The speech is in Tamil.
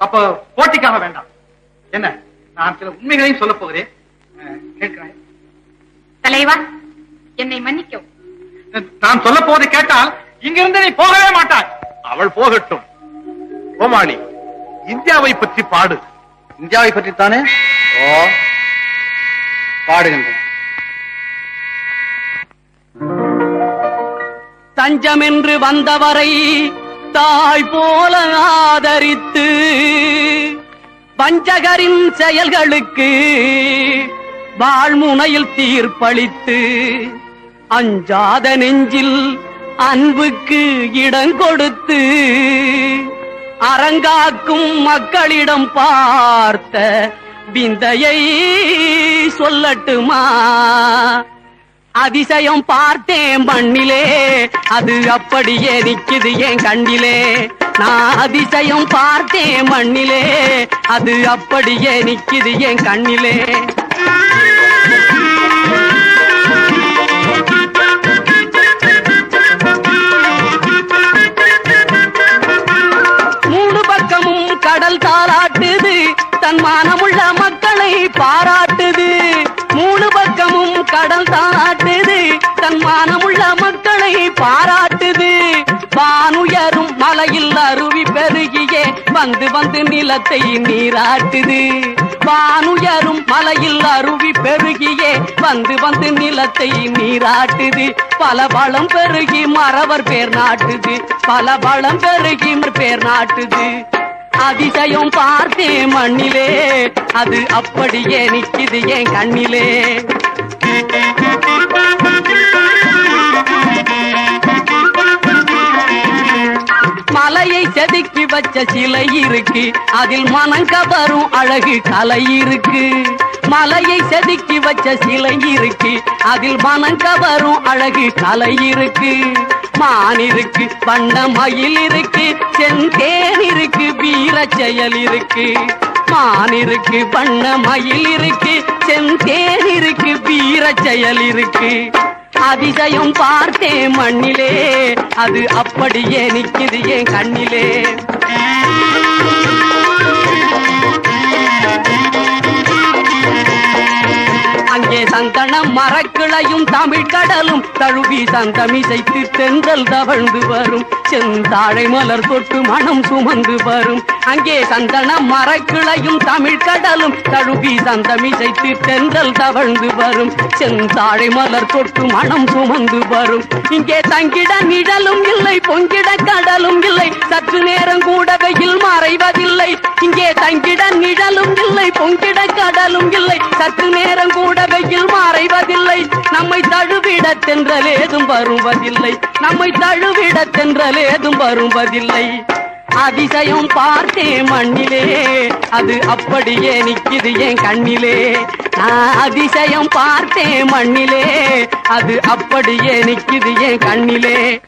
அப்ப போட்டிக்காக வேண்டாம். என்ன? நான் சில உண்மைகளையும் சொல்ல போகிறேன். கேட்கிறேன். தலைவா என்னை மன்னிக்கவும். நான் சொல்ல போவதை கேட்டால் இங்கிருந்து நீ போகவே மாட்டாய். அவள் போகட்டும். கோமாளி இந்தியாவை பற்றி பாடு. இந்தியாவை பற்றித்தானே? ஓ. பாடுகின்றேன். தஞ்சமென்று வந்தவரை தாய் போல ஆதரித்து வஞ்சகரின் செயல்களுக்கு வாழ்முனையில் தீர்ப்பளித்து அஞ்சாத நெஞ்சில் அன்புக்கு இடம் கொடுத்து அரங்காக்கும் மக்களிடம் பார்த்த விந்தையை சொல்லட்டுமா? அதிசயம் பார்த்தேன் மண்ணிலே. அது அப்படியே நிக்குது என் கண்ணிலே. நான் அதிசயம் பார்த்தேன் மண்ணிலே. அது அப்படியே நிக்குது என் கண்ணிலே. மூணு பக்கமும் கடல் தாளாட்டுது. தன் மானமுள்ள மக்களை பாராட்டு பக்கமும் கடல் தன்மானமுள்ள மக்களை பாராட்டுது. வானுயரும் மலையில் அருவி பெருகியே வந்து வந்து நிலத்தை நீராட்டுது. வானுயரும் மலையில் அருவி பெருகியே வந்து வந்து நிலத்தை நீராட்டுது. பல வளம் பெருகி மறவர் பேர் நாட்டுது. பல வளம் பெருகி பேர் நாட்டுது. அதிசயம் பார்த்தேன் மண்ணிலே அது அப்படியே நிக்குது என் கண்ணிலே. செதுக்கி வச்ச சிலை இருக்கு. அதில் மனம் கவரும் அழகு கலை இருக்கு. மலையை செதுக்கி வச்ச சிலை இருக்கு. அதில் மனம் கவரும் அழகு கலை இருக்கு. மான் இருக்கு வண்ண மயில் இருக்கு செந்தேன் இருக்கு வீர செயல் இருக்கு. மான் இருக்கு பண்ண மயில் இருக்கு செந்தேன் இருக்கு வீர செயல் இருக்கு. அதிசயம் பார்த்தேன் மண்ணிலே. அது அப்படியே நிக்குது என் கண்ணிலே. சந்தன மரக்கிளையும் தமிழ் கடலும். தழுவி சந்தமிசைத்து தென்றல் தவழ்ந்து வரும். செந்தாழை மலர் தொட்டு மனம் சுமந்து வரும். அங்கே சந்தன மரக்கிளையும் தமிழ் கடலும். தழுவி சந்தமிசைத்து தென்றல் தவழ்ந்து வரும். செந்தாழை மலர் தொட்டு மனம் சுமந்து வரும். இங்கே தங்கிட நிழலும் இல்லை பொங்கிட கடலும் இல்லை. சற்று நேரம் கூட வெயில் மறைவதில்லை. இங்கே தங்கிட நிழலும் இல்லை பொங்கிட கடலும் இல்லை. சற்று தழுவிட தென்றல் வருவதில்லை நம்மை தழுவிட தென்றல் வருவதில்லை அதிசயம் பார்த்தேன் மண்ணிலே. அது அப்படியே நிக்குது என் கண்ணிலே. நான் அதிசயம் பார்த்தேன் மண்ணிலே. அது அப்படியே நிக்குது என் கண்ணிலே.